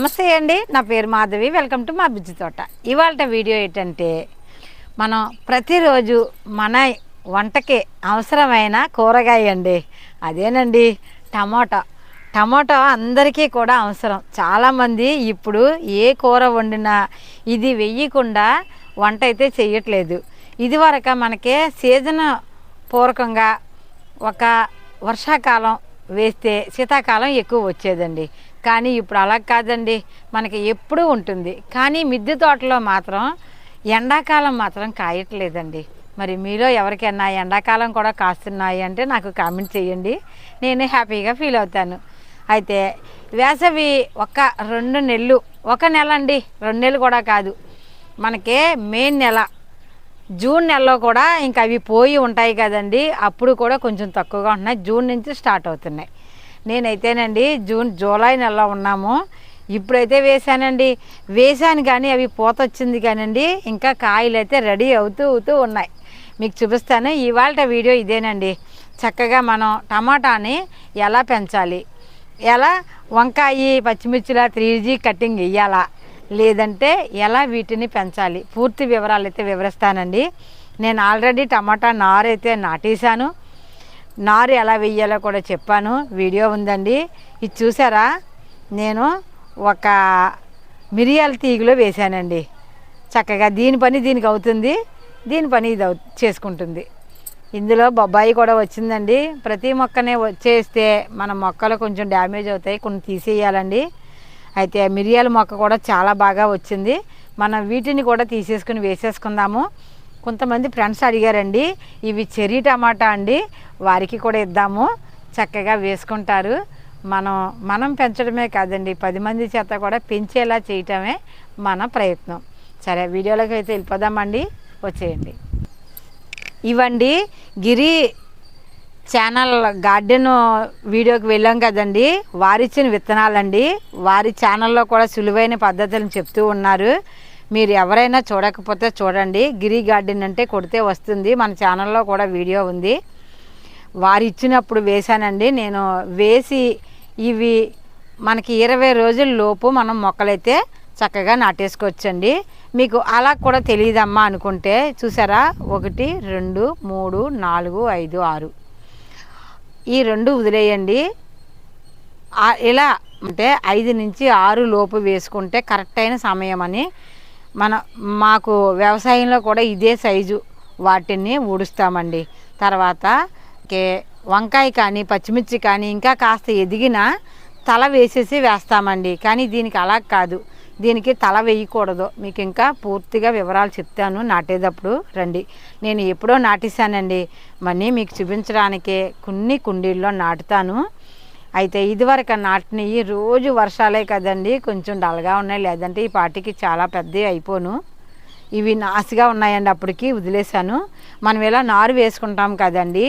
నమస్తే అండి. నా పేరు మాధవి. వెల్కమ్ టు మా బుజ్జి తోట. ఇవాళ వీడియో ఏంటంటే మనం ప్రతిరోజు మన వంటకి అవసరమైన కూరగాయ అండి. అదేనండి టమాటా. టమాటా అందరికీ కూడా అవసరం. చాలామంది ఇప్పుడు ఏ కూర వండినా ఇది వెయ్యకుండా వంట అయితే చేయట్లేదు ఇదివరకు మనకి సీజన్ పూర్వకంగా ఒక వర్షాకాలం వేస్తే శీతాకాలం ఎక్కువ వచ్చేదండి. కానీ ఇప్పుడు అలా కాదండి. మనకి ఎప్పుడూ ఉంటుంది. కానీ మిద్దె తోటలో మాత్రం ఎండాకాలం మాత్రం కాయట్లేదండి. మరి మీలో ఎవరికైనా ఎండాకాలం కూడా కాస్తున్నాయి అంటే నాకు కామెంట్ చేయండి. నేను హ్యాపీగా ఫీల్ అవుతాను. అయితే వేసవి ఒక రెండు నెలలు ఒక నెల అండి రెండు నెలలు కూడా కాదు. మనకి మే నెల జూన్ నెలలో కూడా ఇంకా అవి పోయి ఉంటాయి కదండి. అప్పుడు కూడా కొంచెం తక్కువగా ఉంటున్నాయి. జూన్ నుంచి స్టార్ట్ అవుతున్నాయి. నేనైతేనండి జూన్ జూలై నెలలో ఉన్నాము. ఇప్పుడైతే వేసానండి వేసాను కానీ అవి పూత వచ్చింది కానండి. ఇంకా కాయలు అయితే రెడీ అవుతూ అవుతూ ఉన్నాయి. మీకు చూపిస్తాను. ఇవాళ వీడియో ఇదేనండి. చక్కగా మనం టమాటాని ఎలా పెంచాలి? ఎలా వంకాయ పచ్చిమిర్చిలా త్రీ జీ కటింగ్ వేయాలా లేదంటే ఎలా వీటిని పెంచాలి? పూర్తి వివరాలు అయితే వివరిస్తానండి. నేను ఆల్రెడీ టమాటా నారైతే నాటేశాను. నారు ఎలా వెయ్యాలో కూడా చెప్పాను. వీడియో ఉందండి. ఇది చూసారా? నేను ఒక మిరియాల తీగలో వేశానండి. చక్కగా దీని పని దీనికి అవుతుంది. దీని పని ఇది అవు చేసుకుంటుంది. ఇందులో బొబ్బాయి కూడా వచ్చిందండి. ప్రతి మొక్కనే వచ్చేస్తే మన మొక్కలు కొంచెం డ్యామేజ్ అవుతాయి. కొన్ని తీసేయాలండి. అయితే మిరియాల మొక్క కూడా చాలా బాగా వచ్చింది. మనం వీటిని కూడా తీసేసుకుని వేసేసుకుందాము. కొంతమంది ఫ్రెండ్స్ అడిగారండి ఇవి చెర్రీ టమాటా అండి వారికి కూడా ఇద్దాము చక్కగా వేసుకుంటారు. మనం మనం పెంచడమే కాదండి పది మంది చేత కూడా పెంచేలా చేయటమే మన ప్రయత్నం. సరే వీడియోలోకి అయితే వెళ్ళిపోదామండి వచ్చేయండి. ఇవండి గిరి ఛానల్ గార్డెన్ వీడియోకి వెళ్ళాం కదండి వారిచ్చిన విత్తనాలండి వారి ఛానల్లో కూడా సులువైన పద్ధతులను చెప్తూ ఉన్నారు. మీరు ఎవరైనా చూడకపోతే చూడండి. గిరి గార్డెన్ అంటే కొడితే వస్తుంది. మన ఛానల్లో కూడా వీడియో ఉంది. వారు ఇచ్చినప్పుడు వేశానండి. నేను వేసి ఇవి మనకి ఇరవై రోజుల లోపు మనం మొక్కలైతే చక్కగా నాటేసుకోవచ్చండి మీకు అలా కూడా తెలియదమ్మా అనుకుంటే చూసారా? ఒకటి రెండు మూడు నాలుగు ఐదు ఆరు. ఈ రెండు వదిలేయండి. ఇలా అంటే ఐదు నుంచి ఆరు లోపు వేసుకుంటే కరెక్ట్ అయిన సమయం అని మన మాకు వ్యవసాయంలో కూడా ఇదే సైజు. వాటిని ఊడుస్తామండి. తర్వాత కే వంకాయ కానీ పచ్చిమిర్చి కానీ ఇంకా కాస్త ఎదిగినా తల వేసేసి వేస్తామండి. కానీ దీనికి అలా కాదు. దీనికి తల వేయకూడదు. మీకు ఇంకా పూర్తిగా వివరాలు చెప్తాను. నాటేటప్పుడు రండి. నేను ఎప్పుడో నాటేశానండి. మనీ మీకు చూపించడానికే కొన్ని కుండీల్లో నాటుతాను. అయితే ఇదివరకు నాటినవి రోజు వర్షాలే కదండి కొంచెం డల్గా ఉన్నాయి. లేదంటే ఈ పాటికి చాలా పెద్దవి అయిపోను. ఇవి నాసిగా ఉన్నాయండి అప్పటికి వదిలేశాను. మనం ఇలా నారు వేసుకుంటాం కదండి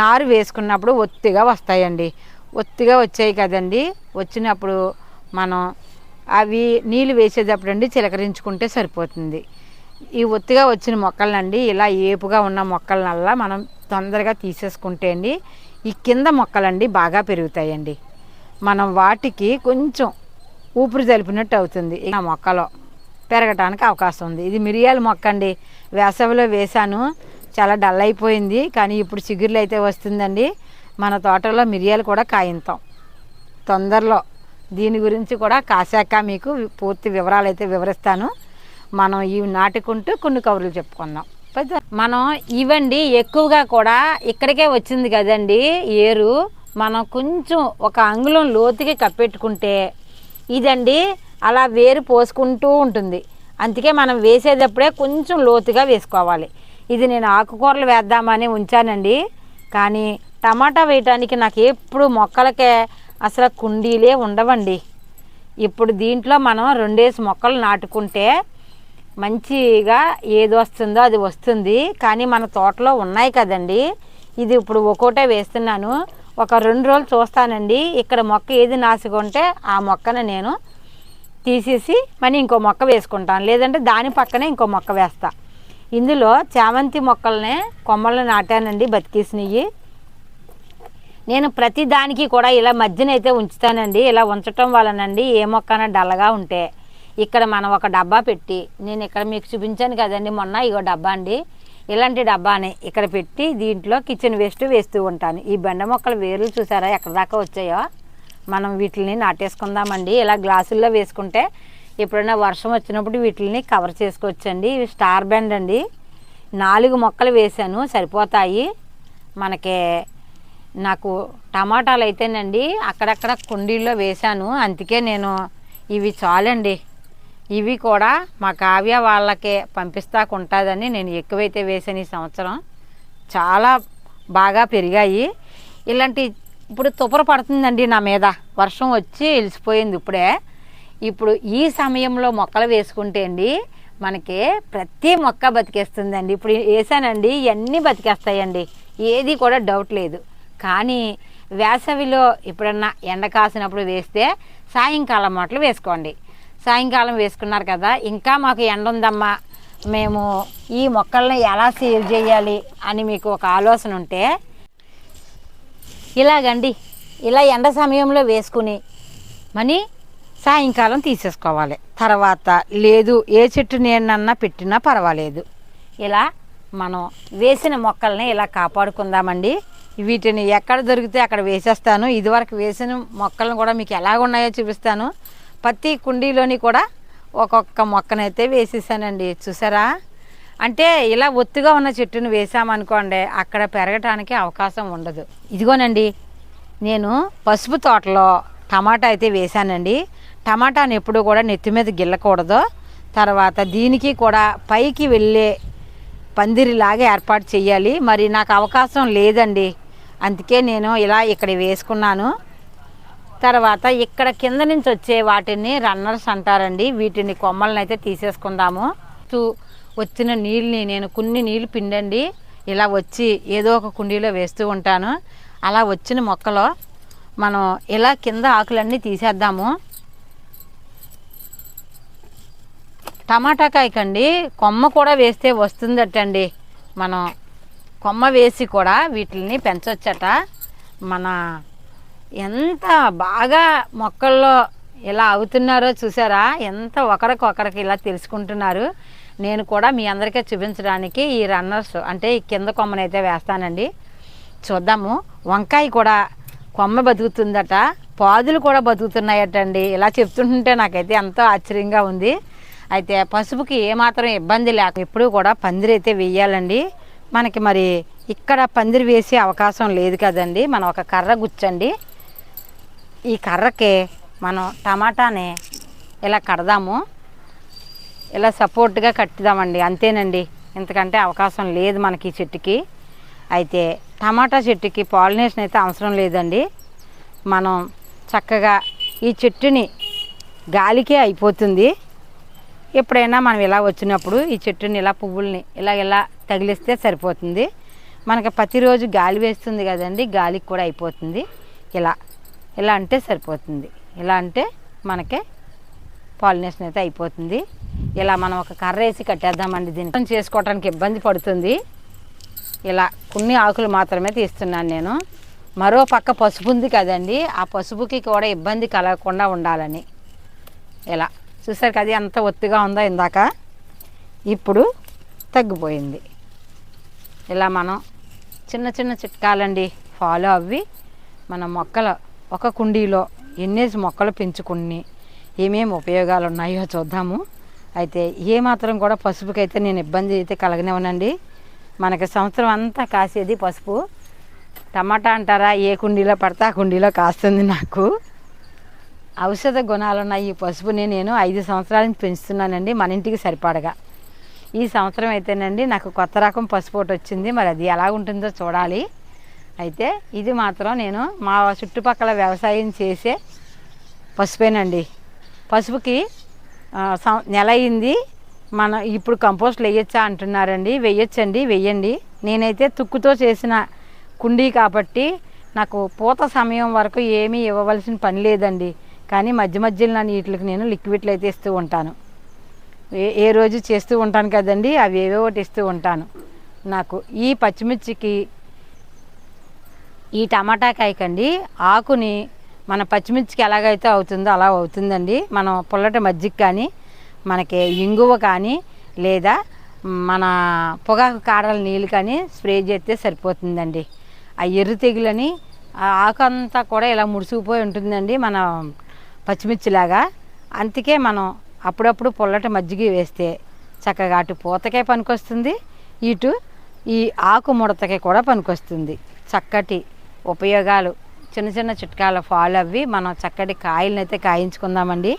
నారు వేసుకున్నప్పుడు ఒత్తిగా వస్తాయండి. ఒత్తిగా వచ్చాయి కదండి వచ్చినప్పుడు మనం అవి నీళ్ళు వేసేటప్పుడు అండి చిలకరించుకుంటే సరిపోతుంది. ఈ ఒత్తిగా వచ్చిన మొక్కలనండి ఇలా ఏపుగా ఉన్న మొక్కలనల్లా మనం తొందరగా తీసేసుకుంటే అండి ఈ కింద మొక్కలండి బాగా పెరుగుతాయండి. మనం వాటికి కొంచెం ఊపిరి జలిపినట్టు అవుతుంది ఆ మొక్కలో. పెరగటానికి అవకాశం ఉంది. ఇది మిరియాల మొక్క అండి. వేసవిలో వేశాను. చాలా డల్ అయిపోయింది. కానీ ఇప్పుడు చిగుర్లు అయితే వస్తుందండి. మన తోటలో మిరియాలు కూడా కాయింతాం. తొందరలో. దీని గురించి కూడా కాశాక మీకు పూర్తి వివరాలు అయితే వివరిస్తాను. మనం ఇవి నాటుకుంటూ కొన్ని కబుర్లు చెప్పుకుందాం. మనం ఇవండి ఎక్కువగా కూడా ఇక్కడికే వచ్చింది కదండి ఏరు. మనం కొంచెం ఒక అంగుళం లోతుకి కప్పెట్టుకుంటే ఇదండి అలా వేరు పోసుకుంటూ ఉంటుంది. అందుకే మనం వేసేటప్పుడే కొంచెం లోతుగా వేసుకోవాలి. ఇది నేను ఆకుకూరలు వేద్దామని ఉంచానండి. కానీ టమాటా వేయటానికి నాకు ఎప్పుడు మొక్కలకే అసలు కుండీలే ఉండవండి. ఇప్పుడు దీంట్లో మనం రెండేసి మొక్కలు నాటుకుంటే మంచిగా ఏది వస్తుందో అది వస్తుంది. కానీ మన తోటలో ఉన్నాయి కదండి. ఇది ఇప్పుడు ఒక్కోటే వేస్తున్నాను. ఒక రెండు రోజులు చూస్తానండి. ఇక్కడ మొక్క ఏది నాసుకుంటే ఉంటే ఆ మొక్కను నేను తీసేసి మళ్ళీ ఇంకో మొక్క వేసుకుంటాను. లేదంటే దాని పక్కనే ఇంకో మొక్క వేస్తా. ఇందులో చామంతి మొక్కలనే కొమ్మలను నాటానండి బతికేసినవి. నేను ప్రతి దానికి కూడా ఇలా మధ్యనైతే ఉంచుతానండి. ఇలా ఉంచటం వలనండి ఏ మొక్కన డల్లగా ఉంటే. ఇక్కడ మనం ఒక డబ్బా పెట్టి నేను ఇక్కడ మీకు చూపించాను కదండి మొన్న ఇగో డబ్బా అండి. ఇలాంటి డబ్బాని ఇక్కడ పెట్టి దీంట్లో కిచెన్ వేస్ట్ వేస్తూ ఉంటాను. ఈ బెండ మొక్కల వేర్లు చూసారా ఎక్కడ దాకా వచ్చాయో? మనం వీటిని నాటేసుకుందామండి. ఇలా గ్లాసుల్లో వేసుకుంటే ఎప్పుడైనా వర్షం వచ్చినప్పుడు వీటిని కవర్ చేసుకోవచ్చండి. ఇవి స్టార్ బెండ్ అండి. నాలుగు మొక్కలు వేసాను సరిపోతాయి. మనకి నాకు టమాటాలు అయితేనండి అక్కడక్కడ కుండీల్లో వేశాను. అందుకే నేను ఇవి చాలండి. ఇవి కూడా మా కావ్య వాళ్ళకే పంపిస్తా ఉంటుందని నేను ఎక్కువైతే వేసాను ఈ సంవత్సరం. చాలా బాగా పెరిగాయి. ఇలాంటి ఇప్పుడు తుపర పడుతుందండి నా మీద. వర్షం వచ్చి వెలిసిపోయింది ఇప్పుడే. ఇప్పుడు ఈ సమయంలో మొక్కలు వేసుకుంటే అండి మనకి ప్రతి మొక్క బతికేస్తుందండి. ఇప్పుడు వేసానండి ఇవన్నీ బతికేస్తాయండి. ఏది కూడా డౌట్ లేదు. కానీ వేసవిలో ఎప్పుడన్నా ఎండ కాసినప్పుడు వేస్తే సాయంకాలం మాటలు వేసుకోండి. సాయంకాలం వేసుకున్నారు కదా ఇంకా మాకు ఎండ ఉందమ్మా మేము ఈ మొక్కల్ని ఎలా సేవ్ చేయాలి అని మీకు ఒక ఆలోచన ఉంటే ఇలాగండి ఇలా ఎండ సమయంలో వేసుకుని మనీ సాయంకాలం తీసేసుకోవాలి. తర్వాత లేదు ఏ చెట్టు నేనన్నా పెట్టినా పర్వాలేదు. ఇలా మనం వేసిన మొక్కల్ని ఇలా కాపాడుకుందామండి. వీటిని ఎక్కడ దొరికితే అక్కడ వేసేస్తాను. ఇదివరకు వేసిన మొక్కలను కూడా మీకు ఎలాగ ఉన్నాయో చూపిస్తాను. ప్రతి కుండీలోని కూడా ఒక్కొక్క మొక్కనైతే వేసేసానండి. చూసారా? అంటే ఇలా ఒత్తుగా ఉన్న చెట్టును వేసామనుకోండి అక్కడ పెరగటానికి అవకాశం ఉండదు. ఇదిగోనండి నేను పసుపు తోటలో టమాటా అయితే వేశానండి టమాటాను ఎప్పుడు కూడా నెత్తి మీద గిల్లకూడదు. తర్వాత దీనికి కూడా పైకి వెళ్ళే పందిరిలాగా ఏర్పాటు చేయాలి. మరి నాకు అవకాశం లేదండి. అందుకే నేను ఇలా ఇక్కడ వేసుకున్నాను. తర్వాత ఇక్కడ కింద నుంచి వచ్చే వాటిని రన్నర్స్ అంటారండి. వీటిని కొమ్మలను అయితే తీసేసుకుందాము. చూ- వచ్చిన నీళ్ళని నేను కొన్ని నీళ్ళు పిండండి. ఇలా వచ్చి ఏదో ఒక కుండీలో వేస్తూ ఉంటాను. అలా వచ్చిన మొక్కలో మనం ఇలా కింద ఆకులన్నీ తీసేద్దాము. టమాటా కాయకండి. కొమ్మ కూడా వేస్తే వస్తుందటండి. మనం కొమ్మ వేసి కూడా వీటిని పెంచొచ్చట. మన ఎంత బాగా మొక్కల్లో ఇలా అవుతున్నారో చూసారా? ఎంత ఒకరికొకరికి ఇలా తెలుసుకుంటున్నారు. నేను కూడా మీ అందరికీ చూపించడానికి ఈ రన్నర్స్ అంటే ఈ కింద కొమ్మనైతే వేస్తానండి. చూద్దాము. వంకాయ కూడా కొమ్మ బతుకుతుందట. పాదులు కూడా బతుకుతున్నాయటండి. ఇలా చెప్తుంటుంటే నాకైతే ఎంతో ఆశ్చర్యంగా ఉంది. అయితే పసుపుకి ఏమాత్రం ఇబ్బంది లేక ఎప్పుడూ కూడా పందిరి అయితే వేయాలండి. మనకి మరి ఇక్కడ పందిరి వేసే అవకాశం లేదు కదండి. మనం ఒక కర్ర గుచ్చండి. ఈ కర్రకి మనం టమాటాని ఇలా కడదాము. ఇలా సపోర్ట్గా కట్టుదామండి అంతేనండి. ఇంతకంటే అవకాశం లేదు మనకి ఈ చెట్టుకి. అయితే టమాటా చెట్టుకి పాలినేషన్ అయితే అవసరం లేదండి. మనం చక్కగా ఈ చెట్టుని గాలికే అయిపోతుంది. ఎప్పుడైనా మనం ఇలా వచ్చినప్పుడు ఈ చెట్టుని ఇలా పువ్వుల్ని ఇలా ఇలా తగిలిస్తే సరిపోతుంది. మనకి ప్రతిరోజు గాలి వేస్తుంది కదండి గాలికి కూడా అయిపోతుంది. ఇలా ఇలా అంటే సరిపోతుంది. ఇలా అంటే మనకి పాలినేషన్ అయితే అయిపోతుంది. ఇలా మనం ఒక కర్ర వేసి కట్టేద్దామండి దీన్ని. చేసుకోవడానికి ఇబ్బంది పడుతుంది. ఇలా కొన్ని ఆకులు మాత్రమే తీస్తున్నాను నేను. మరో పక్క పసుపు ఉంది కదండి. ఆ పసుపుకి కూడా ఇబ్బంది కలగకుండా ఉండాలని. ఇలా చూసారు కదా ఎంత ఒత్తిగా ఉందో ఇందాక. ఇప్పుడు తగ్గిపోయింది. ఇలా మనం చిన్న చిన్న చిట్కాలండి ఫాలో అవి మన మొక్కలు ఒక కుండీలో ఎన్నేసి మొక్కలు పెంచుకుని ఏమేమి ఉపయోగాలు ఉన్నాయో చూద్దాము. అయితే ఏ మాత్రం కూడా పసుపుకైతే నేను ఇబ్బంది అయితే కలగనివ్వనండి. మనకి సంవత్సరం అంతా కాసేది పసుపు. టమాటా అంటారా? ఏ కుండీలో పడితే ఆ కుండీలో కాస్తుంది నాకు. ఔషధ గుణాలు ఉన్న ఈ పసుపుని నేను ఐదు సంవత్సరాల నుంచి పెంచుతున్నానండి మన ఇంటికి సరిపడగా. ఈ సంవత్సరం అయితేనండి నాకు కొత్త రకం పసుపు ఒకటి వచ్చింది. మరి అది ఎలా ఉంటుందో చూడాలి. అయితే ఇది మాత్రం నేను మా చుట్టుపక్కల వ్యవసాయం చేసే పసుపేనండి. పసుపుకి సం- నెల అయింది. మన ఇప్పుడు కంపోస్ట్లు వేయచ్చా అంటున్నారండి. వేయచ్చండి వెయ్యండి నేనైతే తుక్కుతో చేసిన కుండీ కాబట్టి నాకు పూత సమయం వరకు ఏమీ ఇవ్వవలసిన పని లేదండి. కానీ మధ్య మధ్యలో నా వీటికి నేను లిక్విడ్లు అయితే ఇస్తూ ఉంటాను. ఏ ఏ రోజు చేస్తూ ఉంటాను కదండి అవి ఏవో ఒకటి ఇస్తూ ఉంటాను. నాకు ఈ పచ్చిమిర్చికి ఈ టమాటా కాయకండి ఆకుని మన పచ్చిమిర్చికి ఎలాగైతే అవుతుందో అలా అవుతుందండి. మనం పుల్లటి మజ్జిగ కానీ మనకి ఇంగువ కానీ లేదా మన పొగాకు కాడల నీళ్ళు కానీ స్ప్రే చేస్తే సరిపోతుందండి. ఆ ఎర్ర తెగులని ఆ ఆకు అంతా కూడా ఇలా ముడుచుకుపోయి ఉంటుందండి మన పచ్చిమిర్చిలాగా. అందుకే మనం అప్పుడప్పుడు పొల్లటి మజ్జిగ వేస్తే చక్కగా అటు పూతకే పనికొస్తుంది ఇటు ఈ ఆకు ముడతకి కూడా పనికొస్తుంది. చక్కటి ఉపయోగాలు. చిన్న చిన్న చిట్కాలు ఫాలో అవి మనం చక్కటి కాయలను అయితే కాయించుకుందామండి.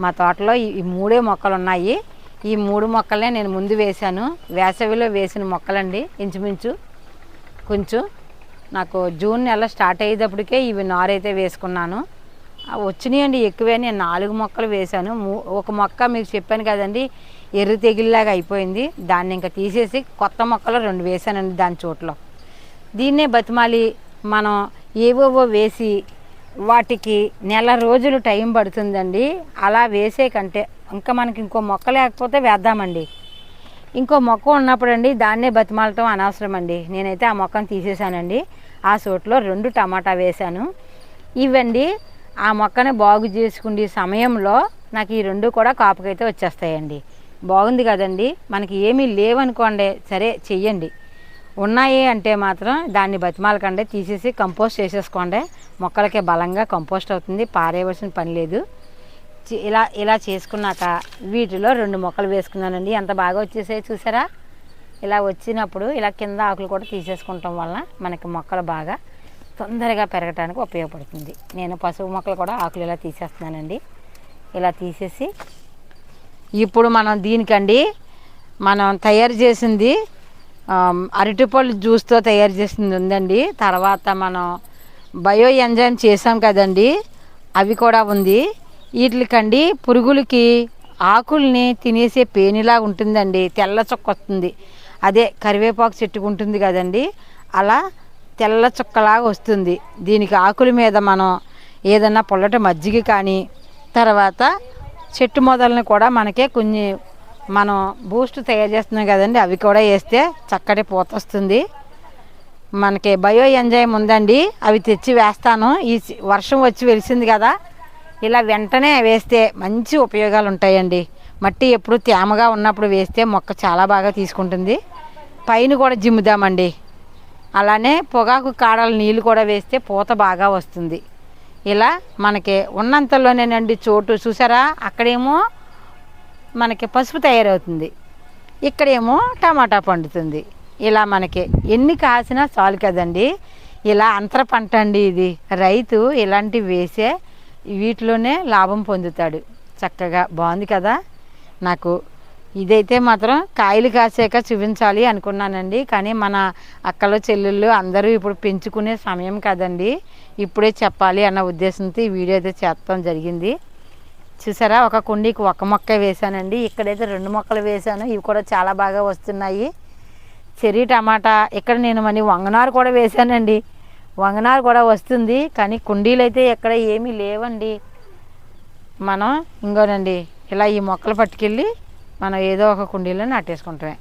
మా తోటలో ఈ మూడే మొక్కలు ఉన్నాయి ఈ మూడు మొక్కలనే నేను ముందు వేశాను. వేసవిలో వేసిన మొక్కలండి ఇంచుమించు. కొంచెం నాకు జూన్ నెల స్టార్ట్ అయ్యేటప్పటికే ఇవి నారైతే వేసుకున్నాను. వచ్చినాయండి ఎక్కువే నేను నాలుగు మొక్కలు వేశాను. ఒక మొక్క మీకు చెప్పాను కదండి ఎర్ర తెగిలిలాగా అయిపోయింది. దాన్ని ఇంకా తీసేసి కొత్త మొక్కలు రెండు వేశానండి దాని చోట్లో. దీన్నే బతిమాలి మనం ఏవేవో వేసి వాటికి నెల రోజులు టైం పడుతుందండి. అలా వేసే కంటే ఇంకా మనకి ఇంకో మొక్క లేకపోతే వేద్దామండి. ఇంకో మొక్క ఉన్నప్పుడు అండి దాన్నే బతిమాలటం అనవసరం అండి నేనైతే ఆ మొక్కను తీసేశానండి. ఆ చోట్లో రెండు టమాటా వేశాను. ఇవండి ఆ మొక్కని బాగు చేసుకునే సమయంలో నాకు ఈ రెండు కూడా కాపుకైతే వచ్చేస్తాయండి. బాగుంది కదండి. మనకి ఏమీ లేవనుకోండి సరే చెయ్యండి. ఉన్నాయి అంటే మాత్రం దాన్ని బతిమాలకండి తీసేసి కంపోస్ట్ చేసేసుకోండి. మొక్కలకి బలంగా కంపోస్ట్ అవుతుంది పారేయవలసిన పని లేదు. చి- ఇలా ఇలా చేసుకున్నాక వీటిలో రెండు మొక్కలు వేసుకున్నానండి. ఎంత బాగా వచ్చేసాయి చూసారా? ఇలా వచ్చినప్పుడు ఇలా కింద ఆకులు కూడా తీసేసుకుంటాం వలన మనకి మొక్కలు బాగా తొందరగా పెరగడానికి ఉపయోగపడుతుంది. నేను పసుపు మొక్కలు కూడా ఆకులు ఇలా తీసేస్తున్నానండి. ఇలా తీసేసి ఇప్పుడు మనం దీనికండి మనం తయారు చేసింది అరటిపళ్ళు జ్యూస్తో తయారు చేసింది ఉందండి. తర్వాత మనం బయో ఎంజైమ్ చేసాం కదండి. అవి కూడా ఉంది. వీటికండి పురుగులకి ఆకుల్ని తినేసే పేనిలా ఉంటుందండి. తెల్ల చుక్క వస్తుంది. అదే కరివేపాకు చెట్టుకు ఉంటుంది కదండి. అలా తెల్ల చుక్కలాగా వస్తుంది. దీనికి ఆకుల మీద మనం ఏదన్నా పొల్లటి మజ్జిగ కానీ తర్వాత చెట్టు మొదలని కూడా మనకే కొన్ని మనం బూస్ట్ తయారు చేస్తున్నాం కదండి అవి కూడా వేస్తే చక్కటి పూత వస్తుంది. మనకి బయో ఎంజైమ్ ఉందండి అవి తెచ్చి వేస్తాను. ఈ వర్షం వచ్చి వెలిసింది కదా ఇలా వెంటనే వేస్తే మంచి ఉపయోగాలు ఉంటాయండి. మట్టి ఎప్పుడు తేమగా ఉన్నప్పుడు వేస్తే మొక్క చాలా బాగా తీసుకుంటుంది. పైన కూడా జిమ్ముదామండి. అలానే పొగాకు కాడల నీళ్ళు కూడా వేస్తే పూత బాగా వస్తుంది. ఇలా మనకి ఉన్నంతలోనేనండి చోటు. చూసారా? అక్కడేమో మనకి పసుపు తయారవుతుంది. ఇక్కడేమో టమాటా పండుతుంది. ఇలా మనకి ఎన్ని కాసినా చాలు కదండి. ఇలా అంతర పంట అండి ఇది. రైతు ఇలాంటివి వేసే వీటిలోనే లాభం పొందుతాడు. చక్కగా బాగుంది కదా? నాకు ఇదైతే మాత్రం కాయలు కాసాక చూపించాలి అనుకున్నానండి. కానీ మన అక్కలు చెల్లెళ్ళు అందరూ ఇప్పుడు పెంచుకునే సమయం కదండి. ఇప్పుడే చెప్పాలి అన్న ఉద్దేశంతో ఈ వీడియో అయితే చేస్తాం జరిగింది. చూసారా? ఒక కుండీకి ఒక మొక్క వేశానండి. ఇక్కడైతే రెండు మొక్కలు వేసాను ఇవి కూడా చాలా బాగా వస్తున్నాయి. చెర్రీ టమాటా ఇక్కడ నేను మరి వంగనారు కూడా వేసానండి వంగనారు కూడా వస్తుంది కానీ కుండీలు అయితే ఎక్కడ ఏమీ లేవండి. మనం ఇంకోనండి ఇలా ఈ మొక్కలు పట్టుకెళ్ళి మనం ఏదో ఒక కుండీలో నాటేసుకుంటామే.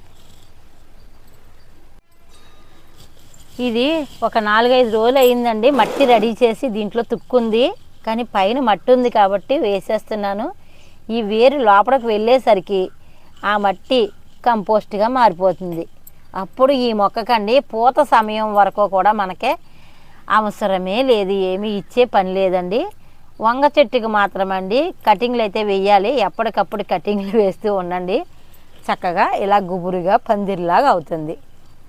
ఇది ఒక నాలుగైదు రోజులు అయిందండి మట్టి రెడీ చేసి దీంట్లో తుక్కుంది. కానీ పైన మట్టి ఉంది కాబట్టి వేసేస్తున్నాను. ఈ వేరు లోపలికి వెళ్ళేసరికి ఆ మట్టి కంపోస్ట్గా మారిపోతుంది. అప్పుడు ఈ మొక్కకండి పూత సమయం వరకు కూడా మనకే అవసరమే లేదు ఏమీ ఇచ్చే పని లేదండి. వంగ చెట్టుకి మాత్రమండి కటింగ్లు అయితే వేయాలి. ఎప్పటికప్పుడు కటింగ్లు వేస్తూ ఉండండి. చక్కగా ఇలా గుబురుగా పందిరిలాగా అవుతుంది.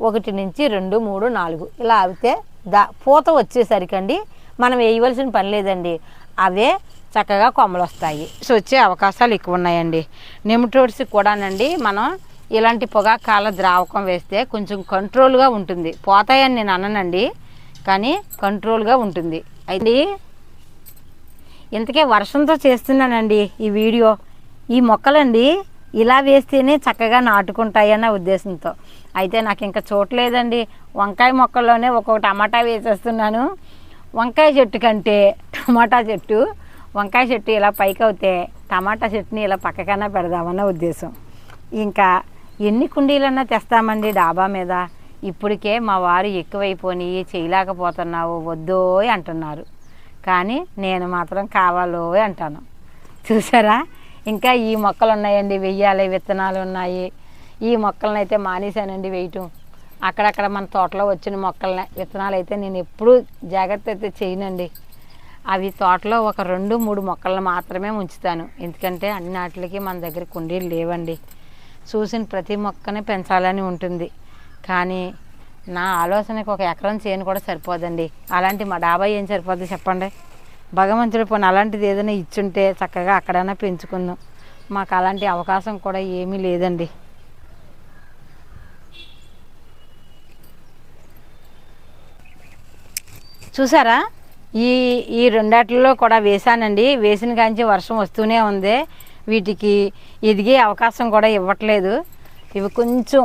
ఒకటి నుంచి రెండు మూడు నాలుగు ఇలా అవితే దా పూత వచ్చేసరికండి మనం వేయవలసిన పని లేదండి. అవే చక్కగా కొమ్మలు వస్తాయి. సో వచ్చే అవకాశాలు ఎక్కువ ఉన్నాయండి నెమటోడ్స్ కూడానండి మనం ఇలాంటి పొగాకాల ద్రావకం వేస్తే కొంచెం కంట్రోల్గా ఉంటుంది. పోతాయని నేను అననండి కానీ కంట్రోల్గా ఉంటుంది. అయితే ఇంతకే వర్షంతో చేస్తున్నానండి ఈ వీడియో. ఈ మొక్కలండి ఇలా వేస్తేనే చక్కగా నాటుకుంటాయన్న ఉద్దేశంతో. అయితే నాకు ఇంకా చూడలేదండి వంకాయ మొక్కల్లోనే ఒక్కొక్క టమాటా వేసేస్తున్నాను. వంకాయ చెట్టు కంటే టమాటా చెట్టు వంకాయ చెట్టు ఇలా పైకి అవుతే టమాటా చెట్టుని ఇలా పక్కకన్నా పెడదామన్న ఉద్దేశం. ఇంకా ఎన్ని కుండీలన్నా తెస్తామండి డాబా మీద. ఇప్పటికే మా వారు ఎక్కువైపోయి చేయలేకపోతున్నావు వద్దో అంటున్నారు. కానీ నేను మాత్రం కావాలో అంటాను. చూసారా? ఇంకా ఈ మొక్కలు ఉన్నాయండి వెయ్యాలి విత్తనాలు ఉన్నాయి ఈ మొక్కలను అయితే మానేశానండి వేయటం. అక్కడక్కడ మన తోటలో వచ్చిన మొక్కలని విత్తనాలు అయితే నేను ఎప్పుడూ జాగ్రత్త అయితే చేయనండి. అవి తోటలో ఒక రెండు మూడు మొక్కలను మాత్రమే ఉంచుతాను. ఎందుకంటే అన్ని నాటికి మన దగ్గర కుండీలు లేవండి. చూసిన ప్రతి మొక్కని పెంచాలని ఉంటుంది. కానీ నా ఆలోచనకు ఒక ఎకరం చేయను కూడా సరిపోదండి. అలాంటి మా డాబా ఏం సరిపోద్ది చెప్పండి? భగవంతుడు పోనీ అలాంటిది ఏదైనా ఇచ్చుంటే చక్కగా అక్కడైనా పెంచుకుందాం. మాకు అలాంటి అవకాశం కూడా ఏమీ లేదండి. చూసారా? ఈ ఈ రెండాటిలో కూడా వేశానండి. వేసిన కాంచి వర్షం వస్తూనే ఉంది. వీటికి ఎదిగే అవకాశం కూడా ఇవ్వట్లేదు. ఇవి కొంచెం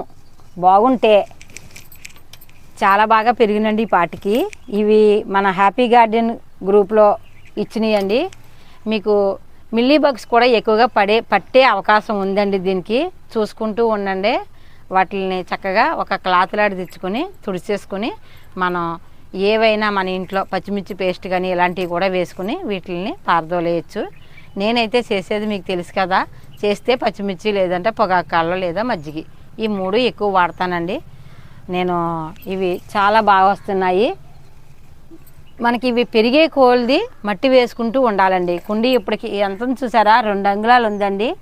బాగుంటే చాలా బాగా పెరిగినండి ఈ పాటికి. ఇవి మన హ్యాపీ గార్డెన్ గ్రూప్లో ఇచ్చినాయండి. మీకు మిల్లీ బగ్స్ కూడా ఎక్కువగా పడే పట్టే అవకాశం ఉందండి దీనికి. చూసుకుంటూ ఉండండి. వాటిని చక్కగా ఒక క్లాత్ లాంటి తెచ్చుకొని తుడిచేసుకొని మనం ఏవైనా మన ఇంట్లో పచ్చిమిర్చి పేస్ట్ కానీ ఇలాంటివి కూడా వేసుకుని వీటిని పారదోలేయచ్చు. నేనైతే చేసేది మీకు తెలుసు కదా చేస్తే పచ్చిమిర్చి లేదంటే పొగాకాళ్ళు లేదా మజ్జిగి. ఈ మూడు ఎక్కువ వాడతానండి. నేను ఇవి చాలా బాగా వస్తున్నాయి. మనకి ఇవి పెరిగే కోల్ది మట్టి వేసుకుంటూ ఉండాలండి. కుండి ఇప్పటికి ఎంత చూసారా? రెండు అంగుళాలు ఉందండి.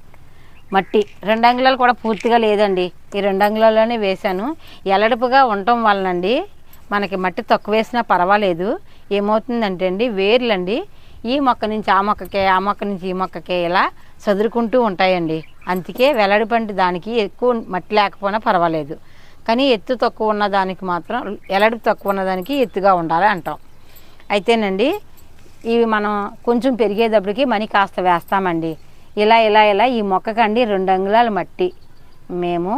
మట్టి. రెండు అంగుళాలు కూడా పూర్తిగా లేదండి. ఈ రెండు అంగుళాల్లోనే వేశాను. ఎలడుపుగా ఉండటం వలనండి మనకి మట్టి తక్కువ వేసినా పర్వాలేదు. ఏమవుతుందంటే అండి వేర్లండి ఈ మొక్క నుంచి ఆ మొక్కకే ఆ మొక్క నుంచి ఈ మొక్కకే ఇలా చదురుకుంటూ ఉంటాయండి. అందుకే వెల్లడిపంటి దానికి ఎక్కువ మట్టి లేకపోయినా పర్వాలేదు. కానీ ఎత్తు తక్కువ ఉన్న దానికి మాత్రం ఎలడుపు తక్కువ ఉన్న దానికి ఎత్తుగా ఉండాలి అంటాం. అయితేనండి ఇవి మనం కొంచెం పెరిగేటప్పటికి మనీ కాస్త వేస్తామండి. ఇలా ఇలా ఇలా ఈ మొక్కకండి రెండు అంగుళాల మట్టి. మేము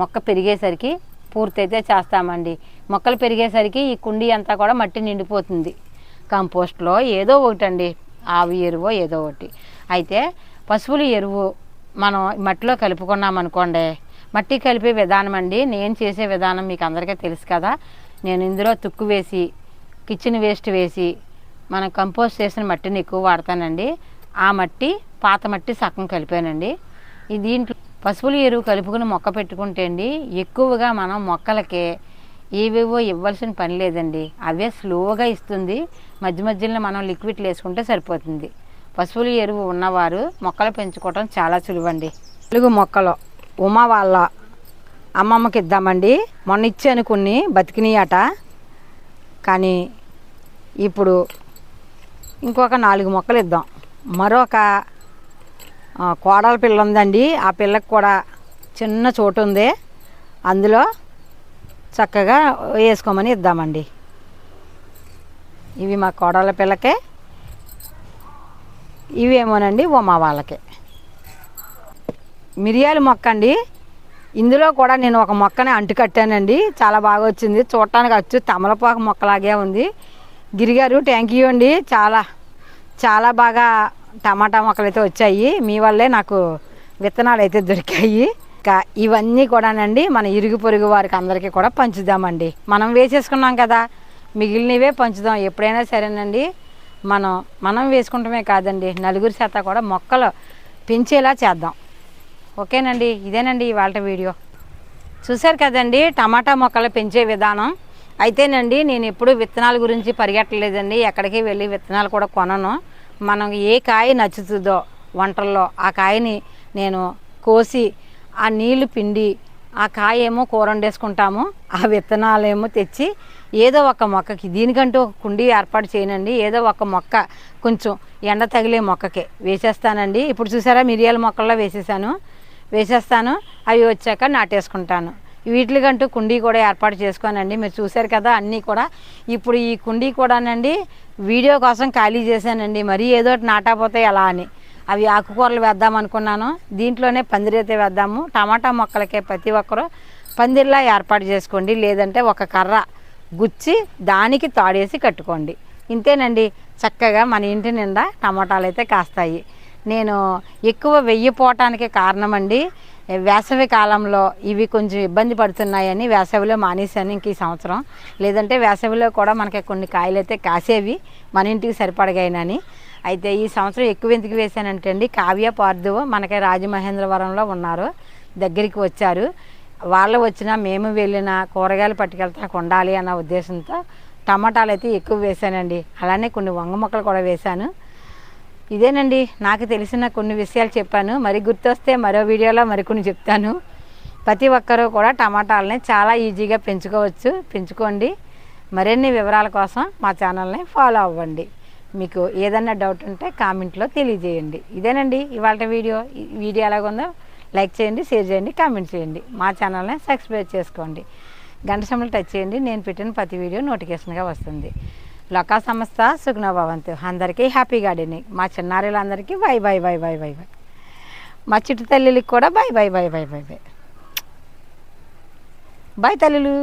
మొక్క పెరిగేసరికి పూర్తయితే చేస్తామండి. మొక్కలు పెరిగేసరికి ఈ కుండీ అంతా కూడా మట్టి నిండిపోతుంది. కంపోస్ట్లో ఏదో ఒకటండి. ఆవు ఎరువో ఏదో ఒకటి. అయితే పశువుల ఎరువు మనం మట్టిలో కలుపుకున్నాం అనుకోండి మట్టి కలిపే విధానం అండి. నేను చేసే విధానం మీకు అందరికీ తెలుసు కదా. నేను ఇందులో తుక్కు వేసి కిచెన్ వేస్ట్ వేసి మనం కంపోస్ట్ చేసిన మట్టిని ఎక్కువ వాడతానండి. ఆ మట్టి పాత మట్టి సగం కలిపానండి. ఈ దీంట్లో పశువుల ఎరువు కలుపుకుని మొక్క పెట్టుకుంటే అండి ఎక్కువగా మనం మొక్కలకి ఏవేవో ఇవ్వాల్సిన పని లేదండి. అవే స్లోగా ఇస్తుంది. మధ్య మధ్యలో మనం లిక్విడ్లు వేసుకుంటే సరిపోతుంది. పశువుల ఎరువు ఉన్నవారు మొక్కలు పెంచుకోవటం చాలా సులువండి. తెలుగు మొక్కలు ఉమా వాళ్ళ అమ్మమ్మకి ఇద్దామండి. మొన్న ఇచ్చాను కొన్ని బతికినాయట. కానీ ఇప్పుడు ఇంకొక నాలుగు మొక్కలు ఇద్దాం. మరొక కోడల పిల్ల ఉందండి. ఆ పిల్లకి కూడా చిన్న చోటు ఉంది. అందులో చక్కగా వేసుకోమని ఇద్దామండి. ఇవి మా కోడల పిల్లకే. ఇవేమోనండి ఉమా వాళ్ళకే. మిరియాల మొక్క అండి ఇందులో కూడా నేను ఒక మొక్కని అంటు కట్టానండి. చాలా బాగా వచ్చింది. చూడటానికి వచ్చు తమలపాకు మొక్కలాగే ఉంది. గిరిగారు థ్యాంక్ యూ అండి. చాలా చాలా బాగా టమాటా మొక్కలు అయితే వచ్చాయి. మీ వల్లే నాకు విత్తనాలు అయితే దొరికాయి. ఇంకా ఇవన్నీ కూడానండి మన ఇరుగు పొరుగు వారికి అందరికీ కూడా పంచుదామండి. మనం వేసేసుకున్నాం కదా మిగిలినవే పంచుదాం. ఎప్పుడైనా సరేనండి. మనం మనం వేసుకుంటమే కాదండి. నలుగురి చేత కూడా మొక్కలు పెంచేలా చేద్దాం. ఓకేనండి? ఇదేనండి ఇవాళ వీడియో. చూశారు కదండి టమాటా మొక్కలు పెంచే విధానం. అయితేనండి నేను ఎప్పుడు విత్తనాల గురించి పరిగెట్టలేదండి ఎక్కడికి వెళ్ళి విత్తనాలు కూడా కొనను. మనం ఏ కాయ నచ్చుతుందో వంటల్లో ఆ కాయని నేను కోసి ఆ నీళ్ళు పిండి ఆ కాయ ఏమో కూర వండేసుకుంటాము ఆ విత్తనాలేమో తెచ్చి ఏదో ఒక మొక్కకి దీనికంటూ ఒక కుండీ ఏర్పాటు చేయనండి. ఏదో ఒక మొక్క కొంచెం ఎండ తగిలే మొక్కకే వేసేస్తానండి. ఇప్పుడు చూసారా మిరియాల మొక్కల్లో వేసేసాను. వేసేస్తాను అవి వచ్చాక నాటేసుకుంటాను. వీటికంటూ కుండీ కూడా ఏర్పాటు చేసుకోనండి. మీరు చూశారు కదా అన్నీ కూడా. ఇప్పుడు ఈ కుండీ కూడానండి వీడియో కోసం ఖాళీ చేశానండి. మరీ ఏదో నాటాపోతే ఎలా అని. అవి ఆకుకూరలు వేద్దాం అనుకున్నాను. దీంట్లోనే పందిరైతే వేద్దాము. టమాటా మొక్కలకే ప్రతి ఒక్కరూ పందిర్లా ఏర్పాటు చేసుకోండి. లేదంటే ఒక కర్ర గుచ్చి దానికి తాడేసి కట్టుకోండి. ఇంతేనండి. చక్కగా మన ఇంటి నిండా టమాటాలు అయితే కాస్తాయి. నేను ఎక్కువ వెయ్యిపోవటానికి కారణం అండి వేసవి కాలంలో ఇవి కొంచెం ఇబ్బంది పడుతున్నాయని వేసవిలో మానేశాను ఇంక ఈ సంవత్సరం. లేదంటే వేసవిలో కూడా మనకి కొన్ని కాయలు అయితే కాసేవి మన ఇంటికి సరిపడగాయనని. అయితే ఈ సంవత్సరం ఎక్కువ ఎందుకు వేశానంటే అండి కావ్య పార్థు మనకి రాజమహేంద్రవరంలో ఉన్నారు దగ్గరికి వచ్చారు. వాళ్ళు వచ్చినా మేము వెళ్ళినా కూరగాయలు పట్టుకెళ్తే నాకు ఉండాలి అన్న ఉద్దేశంతో టమాటాలు అయితే ఎక్కువ వేశానండి. అలానే కొన్ని వంగ మొక్కలు కూడా వేశాను. ఇదేనండి నాకు తెలిసిన కొన్ని విషయాలు చెప్పాను. మరి గుర్తొస్తే మరో వీడియోలో మరికొన్ని చెప్తాను. ప్రతి ఒక్కరూ కూడా టమాటాలని చాలా ఈజీగా పెంచుకోవచ్చు. పెంచుకోండి. మరిన్ని వివరాల కోసం మా ఛానల్ని ఫాలో అవ్వండి. మీకు ఏదన్నా డౌట్ ఉంటే కామెంట్లో తెలియజేయండి. ఇదేనండి ఇవాళ వీడియో. వీడియో ఎలాగుందో లైక్ చేయండి షేర్ చేయండి కామెంట్ చేయండి. మా ఛానల్ని సబ్స్క్రైబ్ చేసుకోండి. గంట సమయంలో టచ్ చేయండి. నేను పెట్టిన ప్రతి వీడియో నోటిఫికేషన్గా వస్తుంది. లోకా సంస్థ సుగ్నభవంతు అందరికీ హ్యాపీ గార్డెనింగ్ మా చిన్నారులందరికీ bye bye bye bye bye bye మా చిట్టు తల్లికి కూడా bye bye bye bye bye bye bye తల్లులు